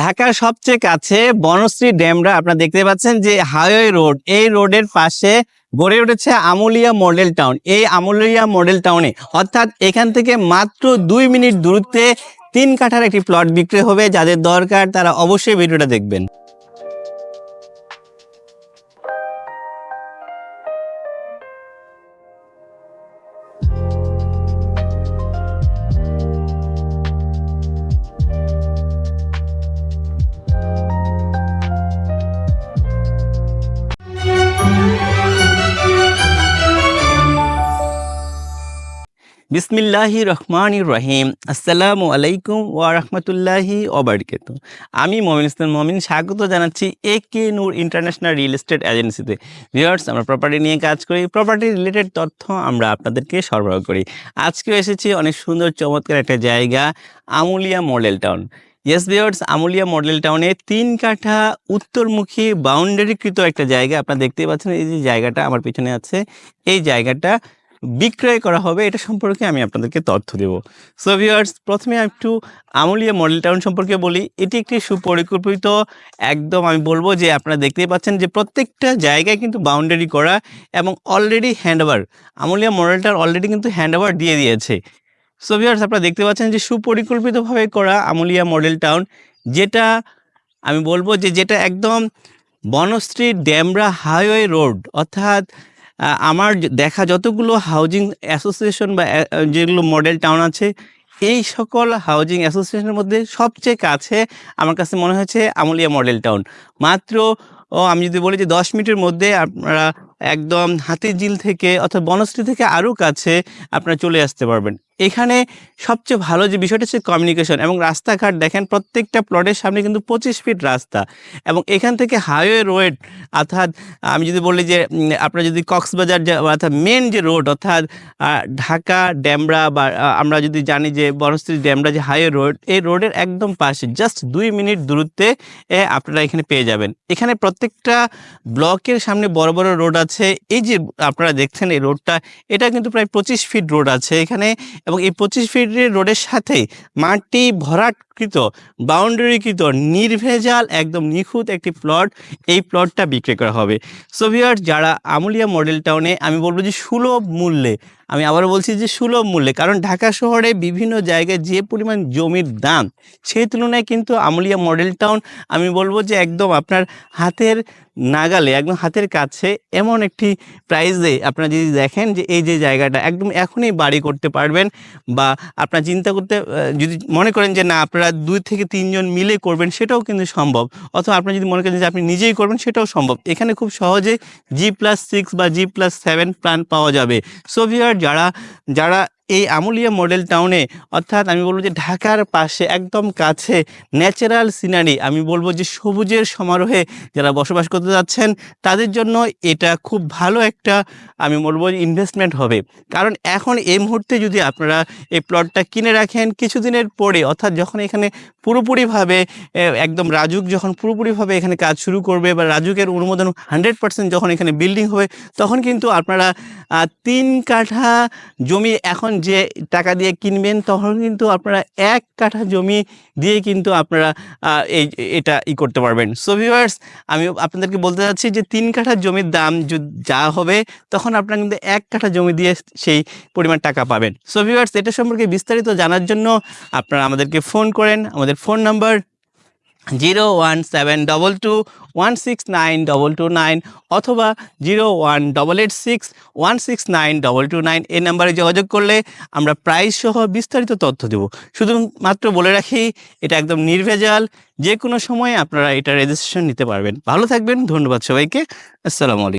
ঢাকার সবচেয়ে কাছে বনশ্রী ড্যামরা আপনারা দেখতে পাচ্ছেন যে হাইওয়ে রোড, এই রোডের পাশে গড়ে উঠেছে আমুলিয়া মডেল টাউন। এই আমুলিয়া মডেল টাউনে অর্থাৎ এখান থেকে মাত্র দুই মিনিট দূরত্বে তিন কাঠার একটি প্লট বিক্রি হবে। যাদের দরকার তারা অবশ্যই ভিডিওটা দেখবেন। বিসমিল্লাহি রহমান রহিম। আসসালামু আলাইকুম ওয়া রাহমাতুল্লাহি ওবারকাত আমি মমিন ইসলাম মমিন স্বাগত জানাচ্ছি A K Noor international real estate এজেন্সিতে। ভিউয়ার্স, আমরা প্রপার্টি নিয়ে কাজ করি প্রপার্টি রিলেটেড তথ্য আমরা আপনাদেরকে সরবরাহ করি। আজকেও এসেছি অনেক সুন্দর, চমৎকার একটা জায়গা, Amulia model town. Yes viewers Amulia model টাউনে তিন কাঠা উত্তরমুখী বাউন্ডারিকৃত একটা জায়গা, আপনারা দেখতেই পাচ্ছেন, এই যে জায়গাটা আমার পিছনে আছে, এই জায়গাটা বিক্রয় করা হবে, এটা সম্পর্কে আমি আপনাদেরকে তথ্য দেব। সো ভিউয়ার্স প্রথমে একটু আমুলিয়া মডেল টাউন সম্পর্কে বলি। এটি একটি সুপরিকল্পিত, একদম আমি বলব যে আপনারা দেখতেই পাচ্ছেন যে প্রত্যেকটা জায়গায় কিন্তু বাউন্ডারি করা এবং already handover Amulia model town already কিন্তু হ্যান্ডওভার দিয়ে দিয়েছে। সো ভিউয়ার্স আপনারা দেখতে পাচ্ছেন যে সুপরিকল্পিতভাবে করা আমুলিয়া মডেল টাউন যেটা আমি বলব যে যেটা একদম বনশ্রী ড্যামরা হাইওয়ে রোড অর্থাৎ আমার দেখা যতগুলো হাউজিং অ্যাসোসিয়েশন বা যেগুলো মডেল টাউন আছে, এই সকল হাউজিং অ্যাসোসিয়েশনের মধ্যে সবচেয়ে কাছে আমার কাছে মনে হয়েছে আমুলিয়া মডেল টাউন মাত্র, ও, আমি যদি বলি যে দশ মিনিটের মধ্যে আপনারা একদম হাতিঝিল থেকে অর্থাৎ বনশ্রী থেকে আরও কাছে আপনারা চলে আসতে পারবেন। এখানে সবচেয়ে ভালো যে বিষয়টা হচ্ছে কমিউনিকেশন এবং রাস্তাঘাট, দেখেন প্রত্যেকটা প্লটের সামনে কিন্তু পঁচিশ ফিট রাস্তা এবং এখান থেকে হাইওয়ে রোড অর্থাৎ আমি যদি বলি যে আপনার যদি কক্সবাজার যা- অর্থাৎ মেন যে রোড অর্থাৎ ঢাকা, ড্যামরা বা আমরা যদি জানি যে বনশ্রী ড্যামরা যে হাইওয়ে রোড এই রোডের একদম পাশে জাস্ট দুই মিনিট দূরত্বে আপনারা এখানে পেয়ে যাবেন। এখানে প্রত্যেকটা ব্লকের সামনে বড় বড় রোড আছে। এই যে আপনারা দেখছেন এই রোডটা এটা কিন্তু প্রায় পঁচিশ ফিট রোড আছে। এখানে এবং এই পঁচিশ ফিট রোডের সাথে মাটি ভরাটকৃত বাউন্ডারিকৃত নির্ভেজাল, একদম নিখুঁত একটি প্লট এই প্লটটা বিক্রি করা হবে। সোভিয়ার যারা আমুলিয়া মডেল টাউনে আমি বলব যে সুলভ মূল্যে, আমি আবার বলছি যে সুলভ মূল্যে, কারণ ঢাকা শহরে বিভিন্ন জায়গায় যে পরিমাণ জমির দাম, সেই তুলনায় কিন্তু আমুলিয়া মডেল টাউন আমি বলব যে একদম আপনার হাতের নাগালে, একদম হাতের কাছে, এমন একটি প্রাইজে আপনারা যদি দেখেন যে এই যে জায়গাটা, একদম এখনই বাড়ি করতে পারবেন বা আপনার চিন্তা করতে যদি মনে করেন যে না, আপনারা দুই থেকে তিনজন মিলে করবেন, সেটাও কিন্তু সম্ভব। অথবা আপনি যদি মনে করেন যে আপনি নিজেই করবেন, সেটাও সম্ভব। এখানে খুব সহজে জি প্লাস সিক্স বা জি প্লাস সেভেন প্ল্যান পাওয়া যাবে। সোভিয়ার যারা যারা এই আমুলিয়া মডেল টাউনে অর্থাৎ আমি বলব যে ঢাকার পাশে একদম কাছে ন্যাচারাল সিনারি আমি বলব যে সবুজের সমারোহে যারা বসবাস করতে যাচ্ছেন, তাদের জন্য এটা খুব ভালো একটা, আমি বলব ইনভেস্টমেন্ট হবে। কারণ এখন এই মুহূর্তে যদি আপনারা এই প্লটটা কিনে রাখেন, কিছুদিনের পরে, অর্থাৎ যখন এখানে পুরোপুরিভাবে একদম রাজুক যখন পুরোপুরিভাবে এখানে কাজ শুরু করবে বা রাজুকের অনুমোদন হান্ড্রেড পার্সেন্ট যখন এখানে বিল্ডিং হবে, তখন কিন্তু আপনারা তিন কাঠা জমি এখন যে টাকা দিয়ে কিনবেন, তখন কিন্তু আপনারা এক কাঠা জমি দিয়ে কিন্তু আপনারা এই, এটা ই করতে পারবেন। সো ভিউয়ার্স আমি আপনাদেরকে বলতে চাচ্ছি যে তিন কাঠা জমির দাম যা হবে, তখন আপনারা কিন্তু এক কাঠা জমি দিয়ে সেই পরিমাণ টাকা পাবেন। সো ভিউয়ার্স এটা সম্পর্কে বিস্তারিত জানার জন্য আপনারা আমাদেরকে ফোন করেন। আমাদের phone number zero one seven double two one six nine double two nine অথবা zero one double eight six one six nine double two nine এই নাম্বারে যোগাযোগ করলে আমরা প্রাইস সহ বিস্তারিত তথ্য দেব। শুধুমাত্র বলে রাখি, এটা একদম নির্ভেজাল যে কোনো সময় আপনারা এটা রেজিস্ট্রেশন নিতে পারবেন। ভালো থাকবেন, ধন্যবাদ সবাইকে। আসসালামু আলাইকুম।